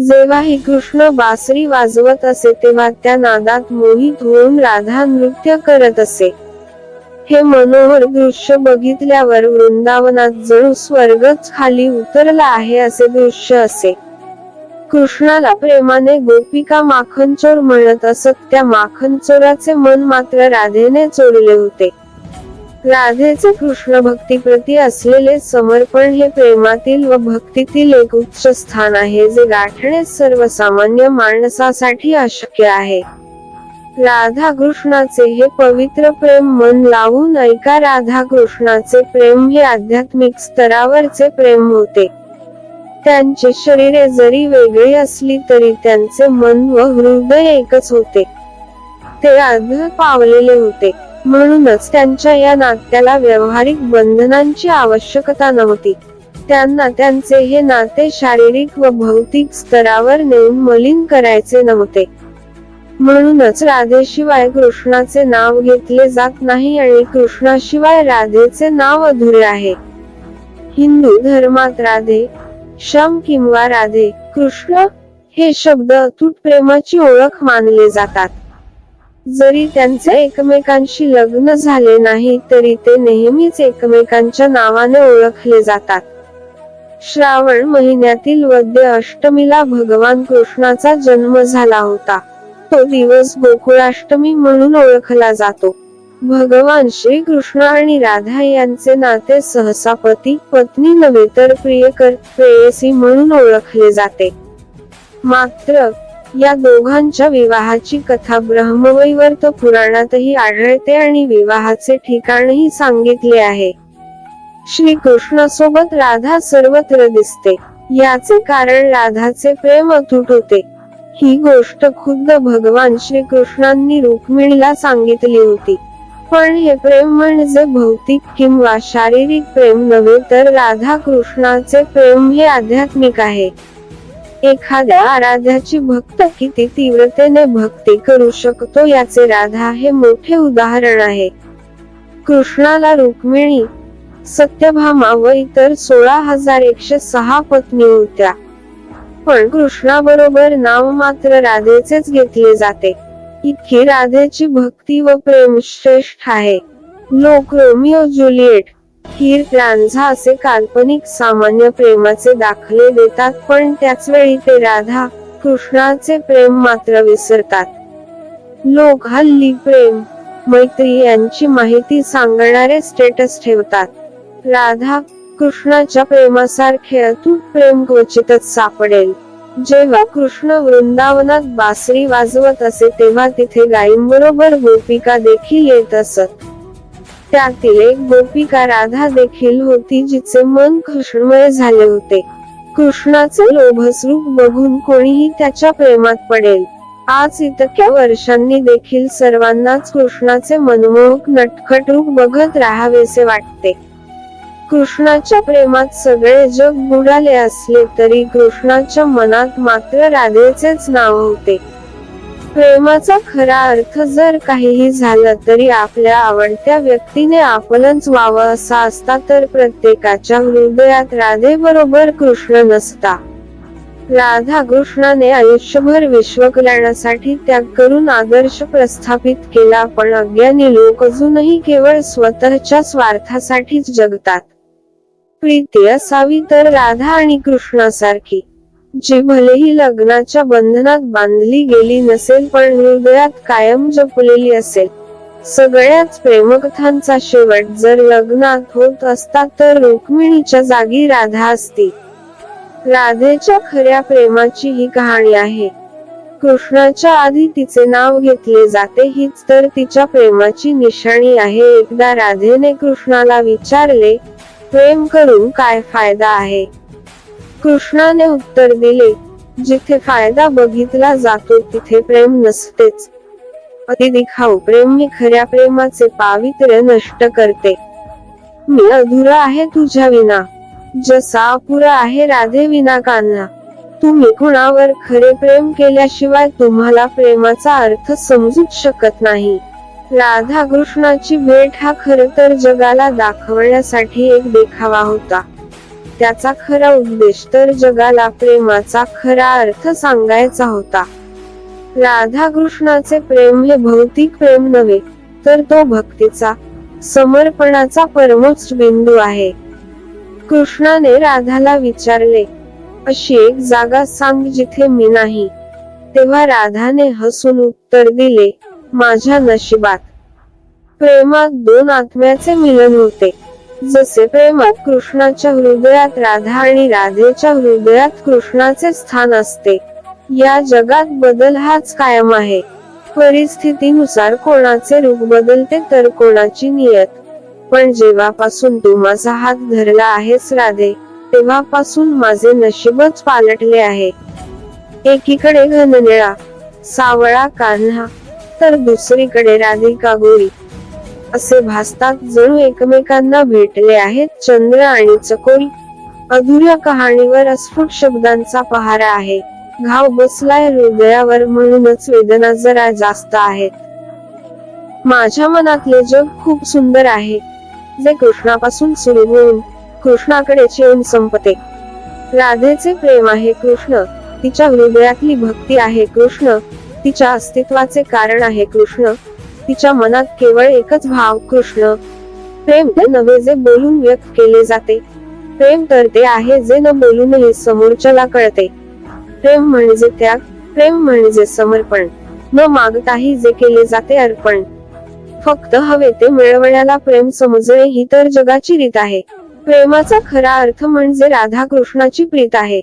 जेव्हाही कृष्ण बासरी वाजवत असे तेव्हा त्या नादात मोहित होऊन राधा नृत्य करत असे. हे मनोहर दृश्य बघितल्यावर वृंदावनात जणू स्वर्गच खाली उतरला आहे असे दृश्य असे. कृष्णाला प्रेमाने गोपिका माखनचोर म्हणत असत त्या माखनचोराचे मन मात्र राधेने चोरले होते. राधेचे कृष्ण भक्तीप्रती असलेले समर्पण हे प्रेमातील व भक्तीतील एक उच्च स्थान आहे जे गाठणे सर्वसामान्य माणसासाठी अशक्य आहे. राधा कृष्णाचे हे पवित्र प्रेम मन लावून ऐका राधा कृष्णाचे प्रेम हे आध्यात्मिक स्तरावरचे प्रेम होते. त्यांची शरीरे जरी वेगळी असली तरी त्यांचे मन व हृदय एकच होते. ते आध पावलेले होते. म्हणूनच त्यांच्या या नात्याला व्यावहारिक बंधनांची आवश्यकता नव्हती. त्यांना त्यांचे हे नाते शारीरिक व भौतिक स्तरावर नेऊन मलिन करायचे नव्हते. म्हणूनच राधेशिवाय कृष्णाचे नाव घेतले जात नाही आणि कृष्णाशिवाय राधेचे नाव अधुरे आहे. हिंदू धर्मात राधे शम किंवा राधे कृष्ण हे शब्द अतूट प्रेमाची ओळख मानले जातात. जरी त्यांचे एकमेकांशी लग्न झाले नाही तरी ते नेहमीच एकमेकांच्या नावाने ओळखले जातात. श्रावण महिन्यातील वद्य अष्टमीला भगवान कृष्णाचा जन्म झाला होता. तो दिवस गोकुळाष्टमी म्हणून ओळखला जातो. भगवान श्री कृष्ण आणि राधा यांचे नाते सहसा पती पत्नी नव्हे तर प्रियकर प्रेयसी म्हणून ओळखले जाते. मात्र या दोघांच्या विवाहाची कथा ब्रह्मवैवर्त पुराणातही आढळते आणि विवाहाचे ठिकाणही सांगितले आहे. श्री कृष्णासोबत राधा सर्वत्र दिसते. याचे कारण राधाचे प्रेम अतूट होते. ही गोष्ट खुद्द भगवान श्री कृष्णांनी रुक्मिणीला सांगितली होती. पण हे प्रेम म्हणजे भौतिक किंवा शारीरिक प्रेम नव्हे तर राधा कृष्णाचे प्रेम हे आध्यात्मिक आहे. एखाद्या आराध्याची भक्त किती तीव्रतेने भक्ती करू शकतो याचे राधा हे मोठे उदाहरण आहे. कृष्णाला रुक्मिणी सत्यभामा व इतर सोळा हजार एकशे सहा पत्नी होत्या. पण कृष्णाबरोबर नाव मात्र राधेचेच घेतले जाते. इतकी राधेची भक्ती व प्रेम श्रेष्ठ आहे. लोक रोमिओ जुलिएट हीर रांझा असे काल्पनिक सामान्य प्रेमाचे दाखले देतात पण त्याच वेळी ते राधा कृष्णाचे प्रेम मात्र विसरतात. लोक हल्ली प्रेम मैत्री यांची माहिती सांगणारे स्टेटस ठेवतात. राधा कृष्णाच्या प्रेमासारखे अतूट प्रेम क्वचितच सापडेल. जेव्हा कृष्ण वृंदावनात बासरी वाजवत असे तेव्हा तिथे गायींबरोबर गोपिका देखील येत असत. त्यातील एक गोपिका राधा देखील होती जिचे मन कृष्णमय झाले होते. कृष्णाचे लोभस्रूप बघून कोणीही त्याच्या प्रेमात पडेल. आज इतक्या वर्षांनी देखील सर्वांनाच कृष्णाचे मनमोहक नटखट रूप बघत राहावेसे वाटते. कृष्णाच्या प्रेमात सगळे जग बुडाले असले तरी कृष्णाच्या मनात मात्र राधेचेच नाव होते. प्रेमाचा खरा अर्थ जर काहीही झालं तरी आपल्या आवडत्या व्यक्तीने आपलंच व्हावं असा असता तर प्रत्येकाच्या हृदयात राधे बरोबर कृष्ण नसता. राधा कृष्णाने आयुष्यभर विश्वकल्याणासाठी त्याग करून आदर्श प्रस्थापित केला पण अज्ञानी लोक अजूनही केवळ स्वतःच्या स्वार्थासाठीच जगतात. प्रीती असावी तर राधा आणि कृष्णासारखी. जी भलेही लग्नाच्या बंधनात बांधली गेली नसेल पण हृदयात कायम जपलेली असेल. सगळ्याच प्रेमकथांचा शेवट जर लग्नात होत असता तर रुक्मिणीच्या जागी राधा असती. राधेच्या खऱ्या प्रेमाची ही कहाणी आहे. कृष्णाच्या आधी तिचे नाव घेतले जाते हीच तर तिच्या प्रेमाची निशाणी आहे. एकदा राधेने कृष्णाला विचारले प्रेम करून काय फायदा आहे? कृष्णाने उत्तर दिले जिथे फायदा बघितला जातो तिथे प्रेम नसतेच. अतिदिखाऊ प्रेम मी खऱ्या प्रेमाचे पावित्र्य नष्ट करते. मी अधुरा आहे तुझ्या विना जसा अपुरा आहे राधे विना कान्हा. तुम्ही कुणावर खरे प्रेम केल्याशिवाय तुम्हाला प्रेमाचा अर्थ समजूच शकत नाही. राधा कृष्णाची भेट हा खर तर जगाला दाखवण्यासाठी एक देखावा होता. त्याचा खरा उद्देश तर जगाला प्रेमाचा खरा अर्थ सांगायचा होता. राधा कृष्णाचे प्रेम हे भौतिक प्रेम नव्हे तर तो भक्तीचा समर्पणाचा परमोच्च बिंदू आहे. कृष्णाने राधाला विचारले अशी एक जागा सांग जिथे मी नाही. तेव्हा राधाने हसून उत्तर दिले माझ्या नशिबात. प्रेमात दोन आत्म्याचे मिलन होते. जसे प्रेमात कृष्णाच्या हृदयात राधा आणि राधेच्या हृदयात कृष्णाचे स्थान असते. या जगात बदल हाच कायम आहे. परिस्थितीनुसार कोणाचे रूप बदलते तर कोणाची नियत. पण जेव्हापासून तू माझा हात धरला आहेस राधे तेव्हापासून माझे नशीबच पालटले आहे. एकीकडे घननिळा सावळा कान्हा तर दुसरीकडे राधिका गोरी. असे भासतात जणू एकमेकांना भेटले आहेत. चंद्र आणि चकोल अधुऱ्या कहाणीवर अस्फुट शब्दांचा पहारा आहे. घाव बसलाय हृदयावर म्हणूनच वेदना जरा जास्त आहेत. माझ्या मनातले जग खूप सुंदर आहे. जे कृष्णापासून सुरू होऊन कृष्णाकडेच येऊन संपते. राधेचे प्रेम आहे कृष्ण. तिच्या हृदयातली भक्ती आहे कृष्ण. तिच्या अस्तित्वाचे कारण आहे कृष्ण. तिच्या मनात केवळ एकच भाव कृष्ण. प्रेम ते नव्हे जे बोलून व्यक्त केले जाते. प्रेम तर ते आहे जे न बोलूनही समोरच्याला कळते. प्रेम म्हणजे त्याग प्रेम म्हणजे समर्पण. न मागताही जे केले जाते अर्पण. फक्त हवे ते मिळवण्याला प्रेम समजणे ही तर जगाची रीत आहे. प्रेमाचा खरा अर्थ म्हणजे राधा कृष्णाची प्रीत आहे.